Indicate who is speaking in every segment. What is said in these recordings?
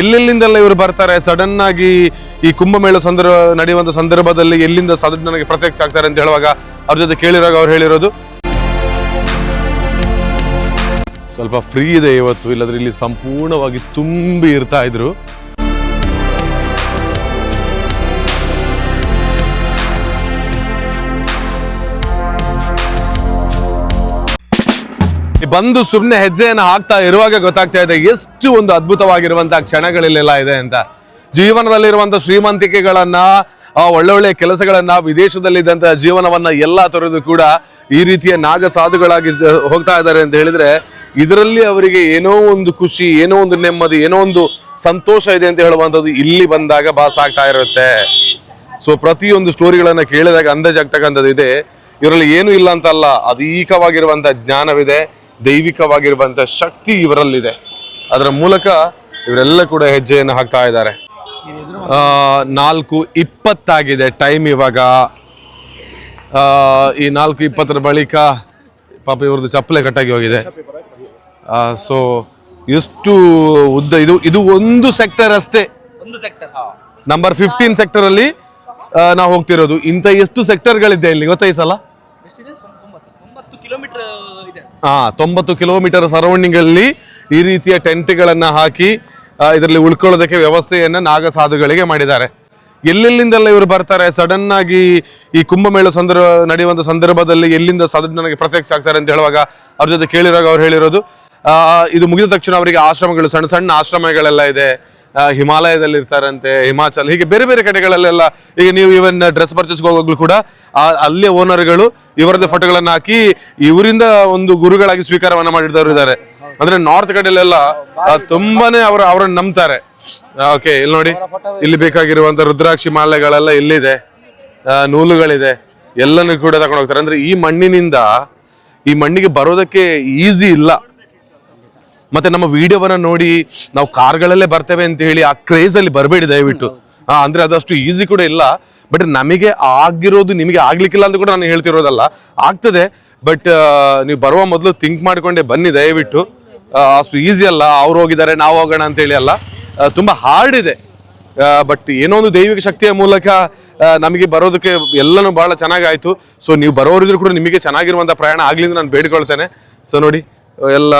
Speaker 1: ಎಲ್ಲೆಲ್ಲಿಂದೆಲ್ಲ ಇವರು ಬರ್ತಾರೆ? ಸಡನ್ ಆಗಿ ಈ ಕುಂಭಮೇಳ ಸಂದರ್ಭ, ನಡೆಯುವಂತ ಸಂದರ್ಭದಲ್ಲಿ ಎಲ್ಲಿಂದ ಸದನ್ ನನಗೆ ಪ್ರತ್ಯಕ್ಷ ಆಗ್ತಾರೆ ಅಂತ ಹೇಳುವಾಗ ಅವ್ರ ಜೊತೆ ಕೇಳಿರುವಾಗ ಅವ್ರು ಹೇಳಿರೋದು? ಸ್ವಲ್ಪ ಫ್ರೀ ಇದೆ ಇವತ್ತು, ಇಲ್ಲದ್ರೆ ಇಲ್ಲಿ ಸಂಪೂರ್ಣವಾಗಿ ತುಂಬಿ ಇರ್ತಾ ಇದ್ರು. ಬಂದು ಸುಮ್ಮನೆ ಹೆಜ್ಜೆಯನ್ನು ಹಾಕ್ತಾ ಇರುವಾಗ ಗೊತ್ತಾಗ್ತಾ ಇದೆ ಎಷ್ಟು ಒಂದು ಅದ್ಭುತವಾಗಿರುವಂತಹ ಕ್ಷಣಗಳಿಲ್ಲೆಲ್ಲ ಇದೆ ಅಂತ. ಜೀವನದಲ್ಲಿರುವಂಥ ಶ್ರೀಮಂತಿಕೆಗಳನ್ನ, ಆ ಒಳ್ಳೆ ಒಳ್ಳೆ ಕೆಲಸಗಳನ್ನ, ವಿದೇಶದಲ್ಲಿದ್ದಂತಹ ಜೀವನವನ್ನ ಎಲ್ಲ ತೊರೆದು ಕೂಡ ಈ ರೀತಿಯ ನಾಗ ಸಾಧುಗಳಾಗಿ ಹೋಗ್ತಾ ಇದ್ದಾರೆ ಅಂತ ಹೇಳಿದ್ರೆ, ಇದರಲ್ಲಿ ಅವರಿಗೆ ಏನೋ ಒಂದು ಖುಷಿ, ಏನೋ ಒಂದು ನೆಮ್ಮದಿ, ಏನೋ ಒಂದು ಸಂತೋಷ ಇದೆ ಅಂತ ಹೇಳುವಂಥದ್ದು ಇಲ್ಲಿ ಬಂದಾಗ ಭಾಸ ಆಗ್ತಾ ಇರುತ್ತೆ. ಸೊ ಪ್ರತಿಯೊಂದು ಸ್ಟೋರಿಗಳನ್ನ ಕೇಳಿದಾಗ ಅಂದಾಜಾಗ್ತಕ್ಕಂಥದ್ದು ಇದೆ. ಇವರಲ್ಲಿ ಏನು ಇಲ್ಲ ಅಂತಲ್ಲ ಅಧಿಕವಾಗಿರುವಂತಹ ಜ್ಞಾನವಿದೆ. ದೈವಿಕವಾಗಿರುವಂತ ಶಕ್ತಿ ಇವರಲ್ಲಿದೆ. ಅದರ ಮೂಲಕ ಇವರೆಲ್ಲ ಕೂಡ ಹೆಜ್ಜೆಯನ್ನು ಹಾಕ್ತಾ ಇದ್ದಾರೆ. ನಾಲ್ಕು ಇಪ್ಪತ್ತಾಗಿದೆ ಟೈಮ್ ಇವಾಗ. ಆ, ಈ ನಾಲ್ಕು ಇಪ್ಪತ್ತರ ಬಳಿಕ ಪಾಪ ಇವ್ರದ್ದು ಚಪ್ಪಲೆ ಕಟ್ಟಾಗಿ ಹೋಗಿದೆ. ಸೊ ಎಷ್ಟು ಉದ್ದ ಇದು ಇದು ಒಂದು ಸೆಕ್ಟರ್ ಅಷ್ಟೇ.
Speaker 2: ಒಂದು ಸೆಕ್ಟರ್
Speaker 1: ನಂಬರ್ ಫಿಫ್ಟೀನ್ ಸೆಕ್ಟರ್ ಅಲ್ಲಿ ನಾವು ಹೋಗ್ತಿರೋದು. ಇಂಥ ಎಷ್ಟು ಸೆಕ್ಟರ್ಗಳಿದೆ ಇಲ್ಲಿ? ಗೊತ್ತಾ ಈ ಸಲ?
Speaker 2: ಎಷ್ಟಿದೆ? ತೊಂಬತ್ತು ತೊಂಬತ್ತು ಕಿಲೋಮೀಟರ್
Speaker 1: ಹಾ ತೊಂಬತ್ತು ಕಿಲೋಮೀಟರ್ ಸರೌಂಡಿಂಗ್ ಅಲ್ಲಿ ಈ ರೀತಿಯ ಟೆಂಟ್ಗಳನ್ನ ಹಾಕಿ ಇದರಲ್ಲಿ ಉಳ್ಕೊಳ್ಳೋದಕ್ಕೆ ವ್ಯವಸ್ಥೆಯನ್ನ ನಾಗ ಸಾಧುಗಳಿಗೆ ಮಾಡಿದ್ದಾರೆ. ಎಲ್ಲೆಲ್ಲಿಂದಲ್ಲ ಇವರು ಬರ್ತಾರೆ? ಸಡನ್ ಆಗಿ ಈ ಕುಂಭಮೇಳ ಸಂದರ್ಭ ನಡೆಯುವಂತ ಸಂದರ್ಭದಲ್ಲಿ ಎಲ್ಲಿಂದ ಸದನ್ ನನಗೆ ಪ್ರತ್ಯಕ್ಷ ಆಗ್ತಾರೆ ಅಂತ ಹೇಳುವಾಗ ಅವ್ರ ಜೊತೆ ಕೇಳಿರುವಾಗ ಅವ್ರು ಹೇಳಿರೋದು ಇದು ಮುಗಿದ ತಕ್ಷಣ ಅವರಿಗೆ ಆಶ್ರಮಗಳು ಸಣ್ಣ ಸಣ್ಣ ಆಶ್ರಮಗಳೆಲ್ಲ ಇದೆ. ಆ, ಹಿಮಾಲಯದಲ್ಲಿ ಇರ್ತಾರಂತೆ ಹಿಮಾಚಲ್, ಹೀಗೆ ಬೇರೆ ಬೇರೆ ಕಡೆಗಳಲ್ಲೆಲ್ಲ ಈಗ ನೀವು ಇವನ್ ಡ್ರೆಸ್ ಪರ್ಚೇಸ್ ಹೋಗೋಗ್ಲು ಕೂಡ ಅಲ್ಲಿಯ ಓನರ್ಗಳು ಇವರದ್ದು ಫೋಟೋಗಳನ್ನು ಹಾಕಿ ಇವರಿಂದ ಒಂದು ಗುರುಗಳಾಗಿ ಸ್ವೀಕಾರವನ್ನ ಮಾಡಿದವರು ಇದ್ದಾರೆ ಅಂದ್ರೆ ನಾರ್ತ್ ಕಡೆಯಲ್ಲೆಲ್ಲ ತುಂಬಾನೇ ಅವರು, ಅವರನ್ನು ನಂಬ್ತಾರೆ. ಓಕೆ ಇಲ್ಲಿ ನೋಡಿ, ಇಲ್ಲಿ ಬೇಕಾಗಿರುವಂತ ರುದ್ರಾಕ್ಷಿ ಮಾಲೆಗಳೆಲ್ಲ ಇಲ್ಲಿದೆ. ನೂಲುಗಳಿದೆ. ಎಲ್ಲನೂ ಕೂಡ ತಗೊಂಡು ಹೋಗ್ತಾರೆ ಅಂದ್ರೆ ಈ ಮಣ್ಣಿನಿಂದ ಈ ಮಣ್ಣಿಗೆ ಬರೋದಕ್ಕೆ ಈಸಿ ಇಲ್ಲ. ಮತ್ತೆ ನಮ್ಮ ವಿಡಿಯೋವನ್ನ ನೋಡಿ ನಾವು ಕಾರ್ಗಳಲ್ಲೇ ಬರ್ತೇವೆ ಅಂತ ಹೇಳಿ ಆ ಕ್ರೇಜ್ ಅಲ್ಲಿ ಬರಬೇಡಿ ದಯವಿಟ್ಟು. ಹಾ ಅಂದ್ರೆ ಅದಷ್ಟು ಈಸಿ ಕೂಡ ಇಲ್ಲ. ಬಟ್ ನಮಗೆ ಆಗಿರೋದು ನಿಮಗೆ ಆಗ್ಲಿಕ್ಕಿಲ್ಲ ಅಂತ ಕೂಡ ನಾನು ಹೇಳ್ತಿರೋದಲ್ಲ. ಆಗ್ತದೆ ಬಟ್ ನೀವು ಬರುವ ಮೊದಲು ಥಿಂಕ್ ಮಾಡ್ಕೊಂಡೆ ಬನ್ನಿ ದಯವಿಟ್ಟು. ಅಷ್ಟು ಈಸಿ ಅಲ್ಲ. ಅವ್ರು ಹೋಗಿದ್ದಾರೆ, ನಾವು ಹೋಗೋಣ ಅಂತ ಹೇಳಿ ಅಲ್ಲ. ತುಂಬಾ ಹಾರ್ಡ್ ಇದೆ. ಬಟ್ ಏನೋ ಒಂದು ದೈವಿಕ ಶಕ್ತಿಯ ಮೂಲಕ ನಮಗೆ ಬರೋದಕ್ಕೆ ಎಲ್ಲನೂ ಬಹಳ ಚೆನ್ನಾಗಾಯ್ತು. ಸೊ ನೀವು ಬರೋರಿದ್ರು ಕೂಡ ನಿಮಗೆ ಚೆನ್ನಾಗಿರುವಂತ ಪ್ರಯಾಣ ಆಗ್ಲಿ ನಾನು ಬೇಡಿಕೊಳ್ತೇನೆ. ಸೊ ನೋಡಿ, ಎಲ್ಲ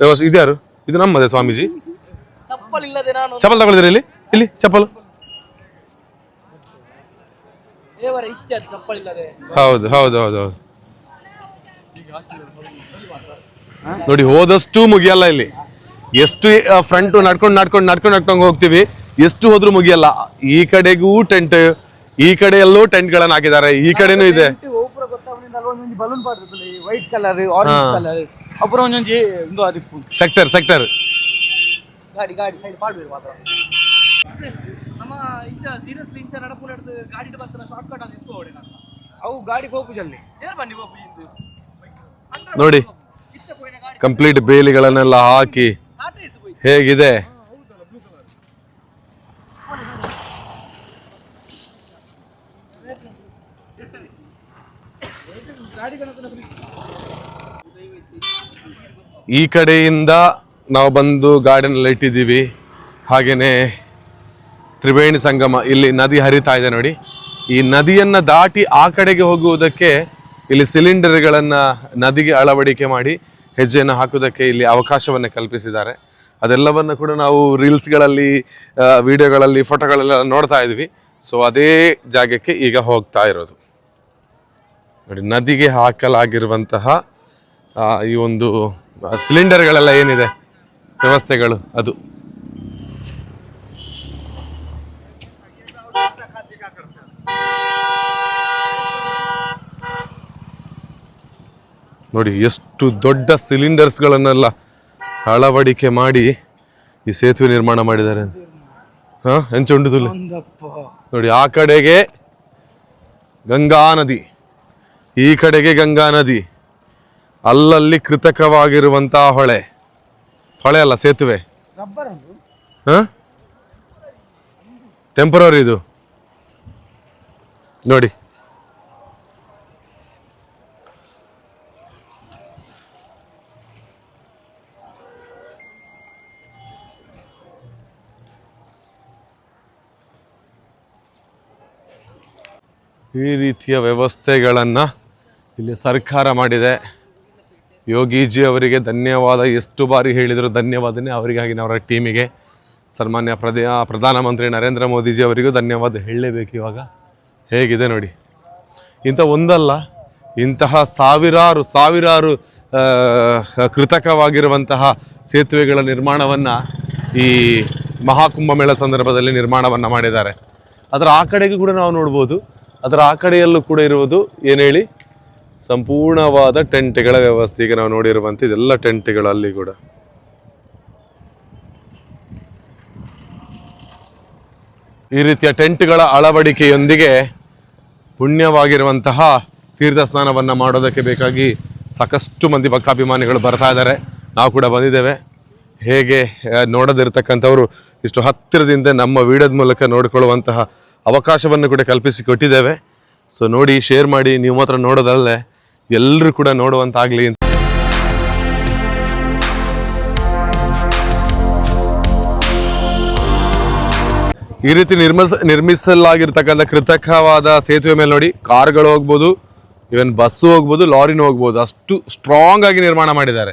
Speaker 1: ವ್ಯವಸ್ಥೆ ಇದ್ಯಾರು ಇದು ನಮ್ಮದೇ ಸ್ವಾಮೀಜಿ
Speaker 2: ಚಪ್ಪಲ್ ಇಲ್ಲದೆ ನಾನು
Speaker 1: ಚಪ್ಪಲ್ ತಗೊಳ್ಳಿದ್ರಿ ಇಲ್ಲಿ ಇಲ್ಲಿ ಚಪ್ಪಲ್
Speaker 2: ದೇವರ ಇಚ್ಛೆ ಅದು ಚಪ್ಪಲ್ ಇಲ್ಲದೆ
Speaker 1: ಹೌದು ಹೌದು ಹೌದು ಹೌದು ನೋಡಿ ಹೋದಷ್ಟು ಮುಗಿಯಲ್ಲ ಇಲ್ಲಿ ಎಷ್ಟು ಫ್ರಂಟ್ ನಡ್ಕೊಂಡು ನಡ್ಕೊಂಡು ನಡ್ಕೊಂಡು ನಡ್ಕೊಂಡು ಹೋಗ್ತೀವಿ ಎಷ್ಟು ಹೋದ್ರೂ ಮುಗಿಯಲ್ಲ ಈ ಕಡೆಗೂ ಟೆಂಟ್ ಈ ಕಡೆ ಎಲ್ಲೂ ಟೆಂಟ್ ಗಳನ್ನ ಹಾಕಿದ್ದಾರೆ ಈ ಕಡೆನೂ ಇದೆ
Speaker 2: balloon white colour orange colour அப்புறம் செஞ்சு இந்த
Speaker 1: அது செக்டர்
Speaker 2: செக்டர் காடி காடி சைடு பாடு ನಮ್ಮ பாத்திரம் ಸೀರಿಯಸ್ಲಿ ಇಂಚ ನಡಪುನ ಹಿಡಿದು ಗಾಡಿ ಬರ್ತಾರ ಶಾರ್ಟ್ ಕಟ್ ಅದು ಇತ್ತು ಅವು ಗಾಡಿಗೆ ಹೋಗು ಜಲ್ಲಿ ಏರ್ ಬನ್ನಿ ಹೋಗು ಇಂದು?
Speaker 1: ನೋಡಿ ಕಂಪ್ಲೀಟ್ ಬೇಲಿಗಳನ್ನೆಲ್ಲ ಹಾಕಿ ಹೇಗಿದೆ? ಈ ಕಡೆಯಿಂದ ನಾವು ಬಂದು ಗಾರ್ಡನ್ ಇಟ್ಟಿದ್ದೀವಿ. ಹಾಗೆಯೇ ತ್ರಿವೇಣಿ ಸಂಗಮ ಇಲ್ಲಿ ನದಿ ಹರಿತಾ ಇದೆ ನೋಡಿ. ಈ ನದಿಯನ್ನು ದಾಟಿ ಆ ಕಡೆಗೆ ಹೋಗುವುದಕ್ಕೆ ಇಲ್ಲಿ ಸಿಲಿಂಡರ್ಗಳನ್ನು ನದಿಗೆ ಅಳವಡಿಕೆ ಮಾಡಿ ಹೆಜ್ಜೆಯನ್ನು ಹಾಕುವುದಕ್ಕೆ ಇಲ್ಲಿ ಅವಕಾಶವನ್ನು ಕಲ್ಪಿಸಿದ್ದಾರೆ. ಅದೆಲ್ಲವನ್ನ ಕೂಡ ನಾವು ರೀಲ್ಸ್ಗಳಲ್ಲಿ ವಿಡಿಯೋಗಳಲ್ಲಿ ಫೋಟೋಗಳೆಲ್ಲ ನೋಡ್ತಾ ಇದ್ವಿ. ಸೊ ಅದೇ ಜಾಗಕ್ಕೆ ಈಗ ಹೋಗ್ತಾ ಇರೋದು. ನೋಡಿ, ನದಿಗೆ ಹಾಕಲಾಗಿರುವಂತಹ ಈ ಒಂದು ಸಿಲಿಂಡರ್ಗಳೆಲ್ಲ ಏನಿದೆ? ವ್ಯವಸ್ಥೆಗಳು ಅದು. ನೋಡಿ ಎಷ್ಟು ದೊಡ್ಡ ಸಿಲಿಂಡರ್ಸ್ಗಳನ್ನೆಲ್ಲ ಅಳವಡಿಕೆ ಮಾಡಿ ಈ ಸೇತುವೆ ನಿರ್ಮಾಣ ಮಾಡಿದ್ದಾರೆ. ಹಾ? ನೋಡಿ ಆ ಕಡೆಗೆ ಗಂಗಾ ನದಿ ಈ ಕಡೆಗೆ ಗಂಗಾ ನದಿ. ಅಲ್ಲಲ್ಲಿ ಕೃತಕವಾಗಿರುವಂತಹ ಹೊಳೆ. ಹೊಳೆ ಅಲ್ಲ ಸೇತುವೆ. ಹಾಂ? ಟೆಂಪರರಿ ಇದು. ನೋಡಿ. ಈ ರೀತಿಯ ವ್ಯವಸ್ಥೆಗಳನ್ನು ಇಲ್ಲಿ ಸರ್ಕಾರ ಮಾಡಿದೆ. ಯೋಗೀಜಿ ಅವರಿಗೆ ಧನ್ಯವಾದ. ಎಷ್ಟು ಬಾರಿ ಹೇಳಿದರು ಧನ್ಯವಾದನೇ ಅವರಿಗಾಗಿ ಅವರ ಟೀಮಿಗೆ. ಸನ್ಮಾನ್ಯ ಪ್ರಧಾನ ಪ್ರಧಾನಮಂತ್ರಿ ನರೇಂದ್ರ ಮೋದಿಜಿ ಅವರಿಗೂ ಧನ್ಯವಾದ ಹೇಳಲೇಬೇಕು ಇವಾಗ. ಹೇಗಿದೆ ನೋಡಿ. ಇಂಥ ಒಂದಲ್ಲ, ಇಂತಹ ಸಾವಿರಾರು ಸಾವಿರಾರು ಕೃತಕವಾಗಿರುವಂತಹ ಸೇತುವೆಗಳ ನಿರ್ಮಾಣವನ್ನು ಈ ಮಹಾಕುಂಭಮೇಳ ಸಂದರ್ಭದಲ್ಲಿ ನಿರ್ಮಾಣವನ್ನು ಮಾಡಿದ್ದಾರೆ. ಅದರ ಆ ಕಡೆಗೂ ಕೂಡ ನಾವು ನೋಡ್ಬೋದು. ಅದರ ಆ ಕಡೆಯಲ್ಲೂ ಕೂಡ ಇರುವುದು, ಏನು ಹೇಳಿ? ಸಂಪೂರ್ಣವಾದ ಟೆಂಟ್ಗಳ ವ್ಯವಸ್ಥೆ. ಈಗ ನಾವು ನೋಡಿರುವಂಥ ಇದೆಲ್ಲ ಟೆಂಟ್ಗಳು ಅಲ್ಲಿ ಕೂಡ. ಈ ರೀತಿಯ ಟೆಂಟ್ಗಳ ಅಳವಡಿಕೆಯೊಂದಿಗೆ ಪುಣ್ಯವಾಗಿರುವಂತಹ ತೀರ್ಥ ಸ್ನಾನವನ್ನು ಮಾಡೋದಕ್ಕೆ ಬೇಕಾಗಿ ಸಾಕಷ್ಟು ಮಂದಿ ಭಕ್ತಾಭಿಮಾನಿಗಳು ಬರ್ತಾ ಇದ್ದಾರೆ. ನಾವು ಕೂಡ ಬಂದಿದ್ದೇವೆ. ಹೇಗೆ ನೋಡದಿರ್ತಕ್ಕಂಥವ್ರು ಇಷ್ಟು ಹತ್ತಿರದಿಂದ ನಮ್ಮ ವಿಡಿಯೋದ ಮೂಲಕ ನೋಡಿಕೊಳ್ಳುವಂತಹ ಅವಕಾಶವನ್ನು ಕೂಡ ಕಲ್ಪಿಸಿ ಕೊಟ್ಟಿದ್ದೇವೆ. ಸೊ ನೋಡಿ ಶೇರ್ ಮಾಡಿ, ನೀವು ಮಾತ್ರ ನೋಡೋದಲ್ಲದೆ ಎಲ್ಲರೂ ಕೂಡ ನೋಡುವಂತಾಗಲಿ ಅಂತ. ಈ ರೀತಿ ನಿರ್ಮಿಸ, ನಿರ್ಮಿಸಲಾಗಿರ್ತಕ್ಕಂಥ ಕೃತಕವಾದ ಸೇತುವೆ ಮೇಲೆ ನೋಡಿ, ಕಾರ್ಗಳು ಹೋಗ್ಬೋದು ಇವನ್ ಬಸ್ಸು ಹೋಗ್ಬೋದು, ಲಾರಿನೂ ಹೋಗ್ಬೋದು, ಅಷ್ಟು ಸ್ಟ್ರಾಂಗ್ ಆಗಿ ನಿರ್ಮಾಣ ಮಾಡಿದ್ದಾರೆ.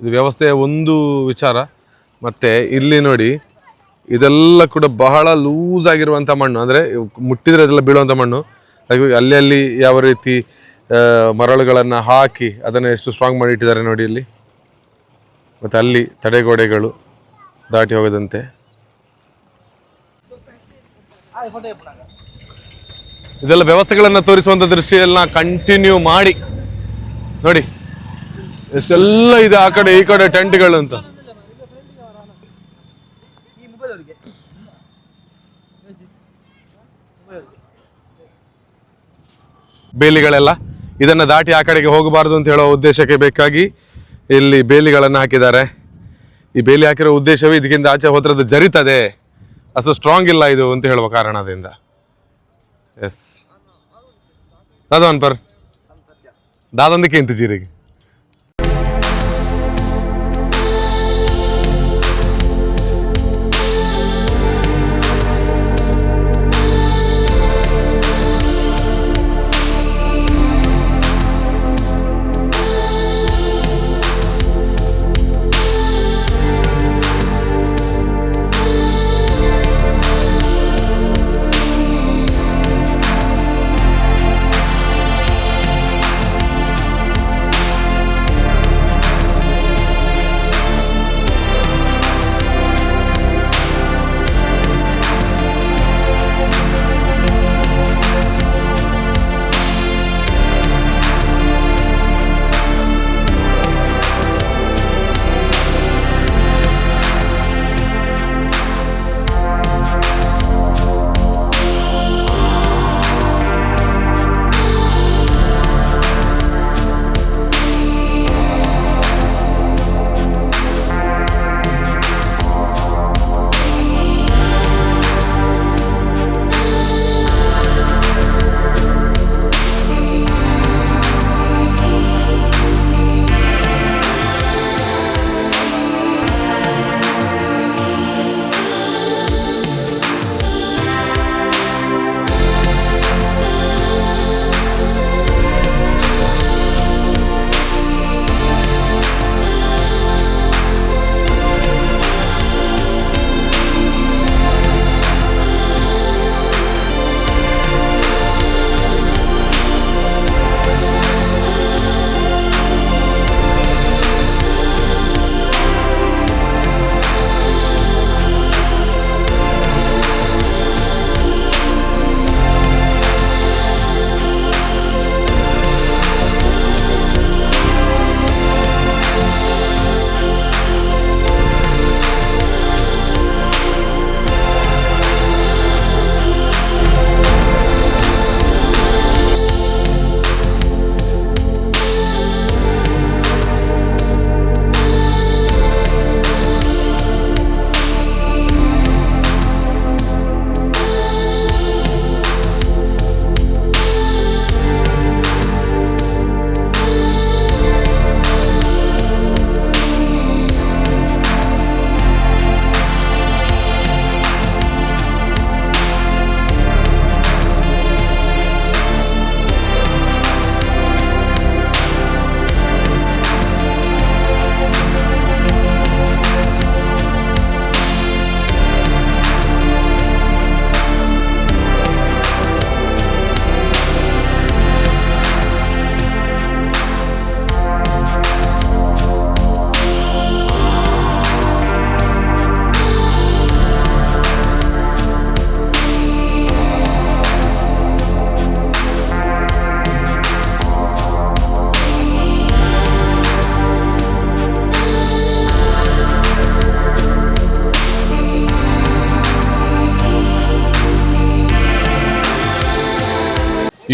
Speaker 1: ಇದು ವ್ಯವಸ್ಥೆಯ ಒಂದು ವಿಚಾರ. ಮತ್ತೆ ಇಲ್ಲಿ ನೋಡಿ, ಇದೆಲ್ಲ ಕೂಡ ಬಹಳ ಲೂಸ್ ಆಗಿರುವಂಥ ಮಣ್ಣು. ಅಂದರೆ ಮುಟ್ಟಿದ್ರೆ ಅದೆಲ್ಲ ಬೀಳುವಂಥ ಮಣ್ಣು. ಅಲ್ಲಿ ಅಲ್ಲಿ ಯಾವ ರೀತಿ ಮರಳುಗಳನ್ನು ಹಾಕಿ ಅದನ್ನು ಎಷ್ಟು ಸ್ಟ್ರಾಂಗ್ ಮಾಡಿ ಇಟ್ಟಿದ್ದಾರೆ ನೋಡಿ ಇಲ್ಲಿ. ಮತ್ತು ಅಲ್ಲಿ ತಡೆಗೋಡೆಗಳು ದಾಟಿ ಹೋಗದಂತೆ. ಇದೆಲ್ಲ ವ್ಯವಸ್ಥೆಗಳನ್ನು ತೋರಿಸುವಂಥ ದೃಷ್ಟಿಯೆಲ್ಲ ಕಂಟಿನ್ಯೂ ಮಾಡಿ. ನೋಡಿ, ಎಷ್ಟೆಲ್ಲ ಇದೆ ಆ ಕಡೆ, ಈ ಕಡೆ ಟೆಂಟ್ಗಳು ಅಂತ. ಬೇಲಿಗಳೆಲ್ಲ? ಇದನ್ನು ದಾಟಿ ಆ ಕಡೆಗೆ ಹೋಗಬಾರ್ದು ಅಂತ ಹೇಳೋ ಉದ್ದೇಶಕ್ಕೆ ಬೇಕಾಗಿ ಇಲ್ಲಿ ಬೇಲಿಗಳನ್ನು ಹಾಕಿದ್ದಾರೆ. ಈ ಬೇಲಿ ಹಾಕಿರೋ ಉದ್ದೇಶವೇ ಇದಕ್ಕಿಂತ ಆಚೆ ಹೋದ್ರದ್ದು ಜರಿತದೆ. ಅಷ್ಟು ಸ್ಟ್ರಾಂಗ್ ಇಲ್ಲ ಇದು ಅಂತ ಹೇಳುವ ಕಾರಣದಿಂದ. ಎಸ್ ದಾದವನ್ ಅನ್ಪರ್. ದಾದಂದಕ್ಕೆ ಇಂತ ಜೀರಿಗೆ.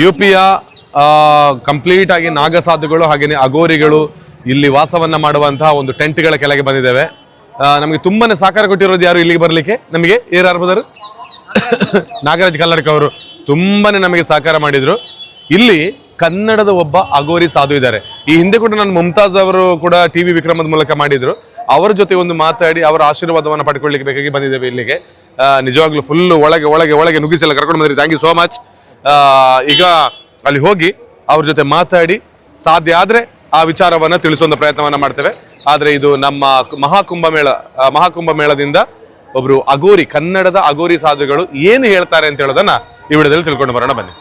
Speaker 1: ಯು ಪಿಯ ಕಂಪ್ಲೀಟ್ ಆಗಿ ನಾಗಸಾಧುಗಳು ಹಾಗೆಯೇ ಅಗೋರಿಗಳು ಇಲ್ಲಿ ವಾಸವನ್ನು ಮಾಡುವಂತಹ ಒಂದು ಟೆಂಟ್ಗಳ ಕೆಳಗೆ ಬಂದಿದ್ದೇವೆ. ನಮಗೆ ತುಂಬಾ ಸಹಕಾರ ಕೊಟ್ಟಿರೋದು ಯಾರು ಇಲ್ಲಿಗೆ ಬರಲಿಕ್ಕೆ? ನಮಗೆ? ಏರ್ ಬದರು? ನಾಗರಾಜ್ ಕಲ್ಲಡ್ಕ ಅವರು ತುಂಬಾ ನಮಗೆ ಸಹಕಾರ ಮಾಡಿದರು. ಇಲ್ಲಿ ಕನ್ನಡದ ಒಬ್ಬ ಅಗೋರಿ ಸಾಧು ಇದ್ದಾರೆ. ಈ ಹಿಂದೆ ಕೂಡ ನಾನು ಮುಮ್ತಾಜ್ ಅವರು ಕೂಡ ಟಿ ವಿ ವಿಕ್ರಮದ ಮೂಲಕ ಮಾಡಿದರು. ಅವರ ಜೊತೆ ಒಂದು ಮಾತಾಡಿ ಅವರ ಆಶೀರ್ವಾದವನ್ನು ಪಡ್ಕೊಳ್ಳಿಕ್ಕೆ ಬೇಕಾಗಿ ಬಂದಿದ್ದೇವೆ ಇಲ್ಲಿಗೆ. ನಿಜವಾಗ್ಲೂ ಫುಲ್ ಒಳಗೆ ಒಳಗೆ ಒಳಗೆ ನುಗ್ಗಿಸಲ್ಲ ಕರ್ಕೊಂಡು ಬಂದಿರಿ. ಥ್ಯಾಂಕ್ ಯು ಸೋ ಮಚ್ ಈಗ ಅಲ್ಲಿ ಹೋಗಿ ಅವ್ರ ಜೊತೆ ಮಾತಾಡಿ ಸಾಧ್ಯ ಆದರೆ ಆ ವಿಚಾರವನ್ನ ತಿಳಿಸುವಂತ ಪ್ರಯತ್ನವನ್ನ ಮಾಡ್ತೇವೆ. ಆದರೆ ಇದು ನಮ್ಮ ಮಹಾಕುಂಭಮೇಳ ಮಹಾಕುಂಭಮೇಳದಿಂದ ಒಬ್ರು ಅಗೋರಿ, ಕನ್ನಡದ ಅಗೋರಿ ಸಾಧುಗಳು ಏನು ಹೇಳ್ತಾರೆ ಅಂತ ಹೇಳೋದನ್ನ ಈ ವಿಡಿಯೋದಲ್ಲಿ ತಿಳ್ಕೊಂಡು ಬರೋಣ ಬನ್ನಿ.